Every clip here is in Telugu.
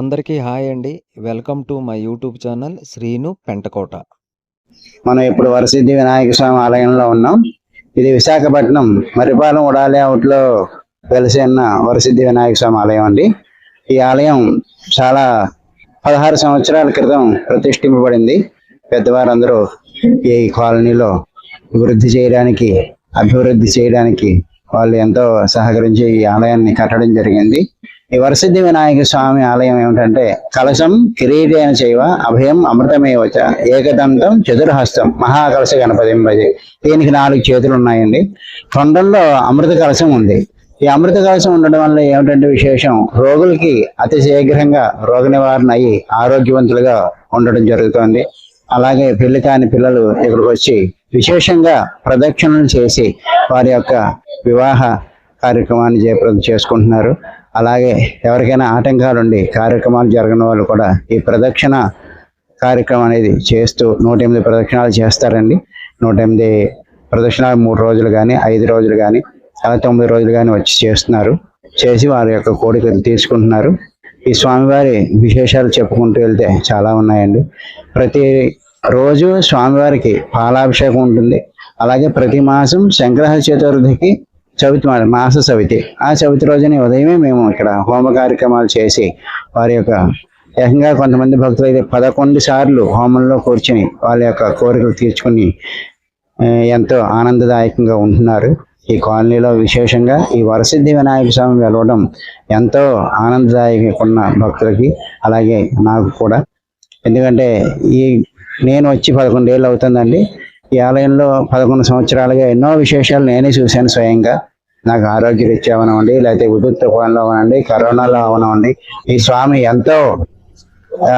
అందరికీ హాయ్ అండి. Welcome to my YouTube channel Srinu Pentakota. మనం ఇప్పుడు వరసిద్ధి వినాయక స్వామి ఆలయంలో ఉన్నాం. ఇది విశాఖపట్నం మరిపాలెం ఉడాలి అవుట్లో వెలిసి ఉన్న వరసిద్ధి వినాయక స్వామి ఆలయం అండి. ఈ ఆలయం చాలా పదహారు సంవత్సరాల క్రితం ప్రతిష్ఠింపబడింది. పెద్దవారందరూ ఈ కాలనీలో వృద్ధి చేయడానికి అభివృద్ధి చేయడానికి వాళ్ళు ఎంతో సహకరించి ఈ ఆలయాన్ని కట్టడం జరిగింది. ఈ వరసిద్ధి వినాయక స్వామి ఆలయం ఏమిటంటే కలశం కిరీటైన చేయవ అభయం అమృతమేవచ ఏకదంతం చతుర్హస్తం మహాకలశ గణపతి భజే దీనికి నాలుగు చేతులు ఉన్నాయండి. తొండంలో అమృత కలశం ఉంది. ఈ అమృత కలశం ఉండడం వల్ల ఏమిటంటే విశేషం? రోగులకి అతి శీఘ్రంగా రోగ నివారణ అయ్యి ఆరోగ్యవంతులుగా ఉండడం జరుగుతోంది. అలాగే పెళ్ళి కాని పిల్లలు ఇక్కడికి వచ్చి విశేషంగా ప్రదక్షిణలు చేసి వారి యొక్క వివాహ కార్యక్రమాన్ని జయప్రదం చేసుకుంటున్నారు. అలాగే ఎవరికైనా ఆటంకాలుండి కార్యక్రమాలు జరగని వాళ్ళు కూడా ఈ ప్రదక్షిణ కార్యక్రమం అనేది చేస్తూ నూట ఎనిమిది ప్రదక్షిణాలు చేస్తారండి. నూట ఎనిమిది ప్రదక్షిణాలు మూడు రోజులు కానీ ఐదు రోజులు కానీ అలా తొమ్మిది రోజులు కానీ వచ్చి చేస్తున్నారు. చేసి వారి యొక్క కోరికలు తీసుకుంటున్నారు ఈ స్వామివారి విశేషాలు చెప్పుకుంటూ వెళ్తే చాలా ఉన్నాయండి. ప్రతి రోజు స్వామివారికి పాలాభిషేకం ఉంటుంది. అలాగే ప్రతి మాసం సంగ్రహ చతుర్థికి చవితి మాస చవితి. ఆ చవితి రోజున ఉదయమే మేము ఇక్కడ హోమ కార్యక్రమాలు చేసి వారి యొక్క ఏకంగా కొంతమంది భక్తులు అయితే పదకొండు సార్లు హోమంలో కూర్చుని వాళ్ళ యొక్క కోరికలు తీర్చుకుని ఎంతో ఆనందదాయకంగా ఉంటున్నారు. ఈ కాలనీలో విశేషంగా ఈ వరసిద్ధి వినాయక స్వామి వెలవడం ఎంతో ఆనందదాయకంగా ఉన్న భక్తులకి అలాగే నాకు కూడా. ఎందుకంటే ఈ నేను వచ్చి పదకొండేళ్ళు అవుతుందండి. ఈ ఆలయంలో పదకొండు సంవత్సరాలుగా ఎన్నో విశేషాలు నేనే చూశాను స్వయంగా. నాకు ఆరోగ్య రీత్యా అవనవండి లేకపోతే విద్యుత్ తుఫాన్లో అవనండి కరోనాలో అవనండి ఈ స్వామి ఎంతో ఆ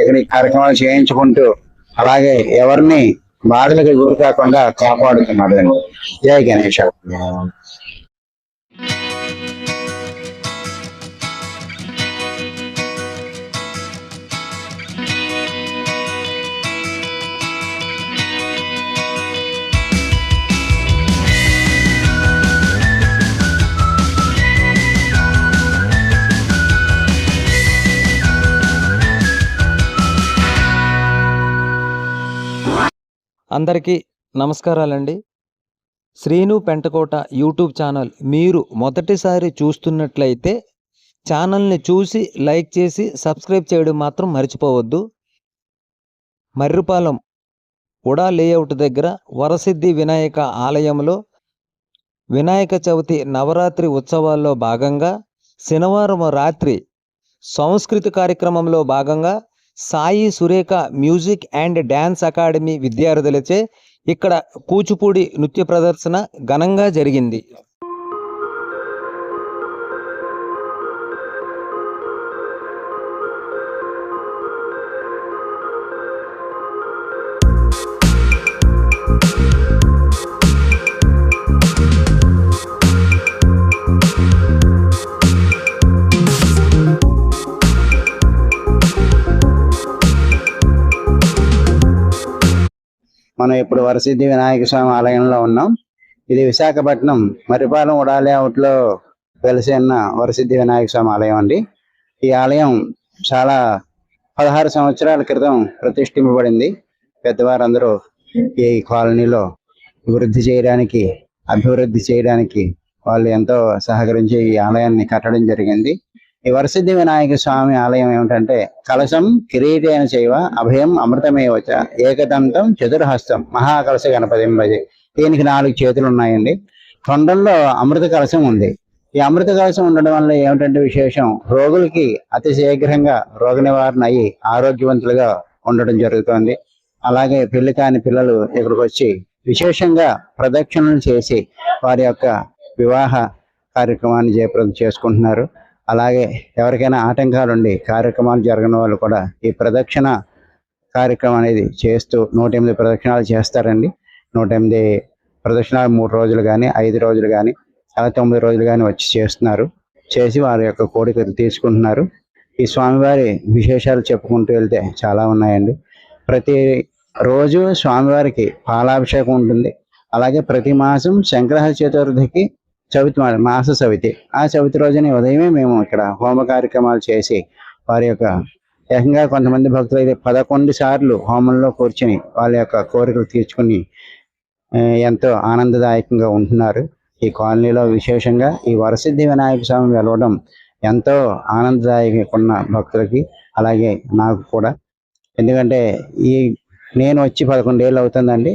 ఇక్కడ కార్యక్రమాలు చేయించుకుంటూ అలాగే ఎవరిని బాధలకు గురి కాకుండా కాపాడుతున్నాడు. అండి జై గణేష్. అందరికీ నమస్కారాలండి. శ్రీను పెంటకోట యూట్యూబ్ ఛానల్ మీరు మొదటిసారి చూస్తున్నట్లయితే ఛానల్ని చూసి లైక్ చేసి సబ్స్క్రైబ్ చేయడం మాత్రం మర్చిపోవద్దు. మర్రిపాలెం ఉడా లేఅవుట్ దగ్గర వరసిద్ధి వినాయక ఆలయంలో వినాయక చవితి నవరాత్రి ఉత్సవాల్లో భాగంగా శనివారం రాత్రి సంస్కృతి కార్యక్రమంలో భాగంగా Sai Surekha music and dance academy విద్యార్థులచే ఇక్కడ కూచిపూడి నృత్య ప్రదర్శన ఘనంగా జరిగింది. మనం ఇప్పుడు వరసిద్ధి వినాయక స్వామి ఆలయంలో ఉన్నాం. ఇది విశాఖపట్నం మరిపాలెం ఉడాలి అవుట్లో వెలిసి ఉన్న వరసిద్ధి వినాయక స్వామి ఆలయం అండి. ఈ ఆలయం చాలా పదహారు సంవత్సరాల క్రితం ప్రతిష్ఠింపబడింది. పెద్దవారందరూ ఈ కాలనీలో వృద్ధి చేయడానికి అభివృద్ధి చేయడానికి వాళ్ళు ఎంతో సహకరించి ఈ ఆలయాన్ని కట్టడం జరిగింది. ఈ వరసిద్ధి వినాయక స్వామి ఆలయం ఏమిటంటే కలశం కిరీటైన శైవ అభయం అమృతమేవచ ఏకదంతం చతుర్హస్తం మహాకలశ గణపతి దీనికి నాలుగు చేతులు ఉన్నాయండి తొండంలో అమృత కలశం ఉంది. ఈ అమృత కలశం ఉండడం వల్ల ఏమిటంటే విశేషం? రోగులకి అతి శీఘ్రంగా రోగ నివారణ అయ్యి ఆరోగ్యవంతులుగా ఉండడం జరుగుతోంది. అలాగే పెళ్ళి కాని పిల్లలు ఇక్కడికి వచ్చి విశేషంగా ప్రదక్షిణలు చేసి వారి యొక్క వివాహ కార్యక్రమాన్ని జయప్రదం చేసుకుంటున్నారు. అలాగే ఎవరికైనా ఆటంకాలు ఉండి కార్యక్రమాలు జరగని వాళ్ళు కూడా ఈ ప్రదక్షిణ కార్యక్రమం అనేది చేస్తూ నూట ఎనిమిది ప్రదక్షిణాలు చేస్తారండి. నూట ఎనిమిది ప్రదక్షిణాలు మూడు రోజులు కానీ ఐదు రోజులు కానీ అలా తొమ్మిది రోజులు కానీ వచ్చి చేస్తున్నారు. చేసి వారి యొక్క కోరికలు తీసుకుంటున్నారు. ఈ స్వామివారి విశేషాలు చెప్పుకుంటూ వెళ్తే చాలా ఉన్నాయండి. ప్రతి రోజు స్వామివారికి పాలాభిషేకం ఉంటుంది. అలాగే ప్రతి మాసం సంగ్రహ చతుర్థికి చవితి మా- మాస చవితి. ఆ చవితి రోజున ఉదయమే మేము ఇక్కడ హోమ కార్యక్రమాలు చేసి వారి యొక్క ఏకంగా కొంతమంది భక్తులు అయితే పదకొండు సార్లు హోమంలో కూర్చుని వాళ్ళ యొక్క కోరికలు తీర్చుకుని ఎంతో ఆనందదాయకంగా ఉంటున్నారు. ఈ కాలనీలో విశేషంగా ఈ వరసిద్ధి వినాయక స్వామి వెలవడం ఎంతో ఆనందదాయకున్న భక్తులకి అలాగే నాకు కూడా. ఎందుకంటే ఈ నేను వచ్చి పదకొండేళ్ళు అవుతుందండి.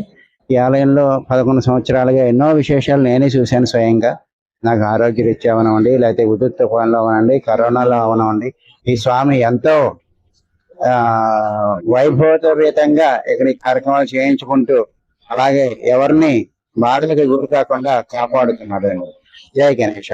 ఈ ఆలయంలో పదకొండు సంవత్సరాలుగా ఎన్నో విశేషాలు నేనే చూశాను స్వయంగా. నాకు ఆరోగ్య రీత్యా అవనవండి లేకపోతే ఉదుత్ తుఫాన్లో అవనండి కరోనాలో అవనవండి. ఈ స్వామి ఎంతో ఆ ఇక్కడ కార్యక్రమాలు చేయించుకుంటూ అలాగే ఎవరిని బాధలకు గురి కాకుండా కాపాడుతున్నాడు జై గణేష్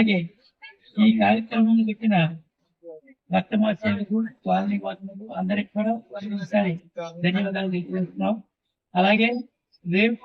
అలాగే ఈ కార్యక్రమాన్ని పెట్టిన భక్తమాత్యులకు కాలనీ వాసులకు అందరికి కూడా ధన్యవాదాలు తెలియజేస్తున్నాం అలాగే రేపు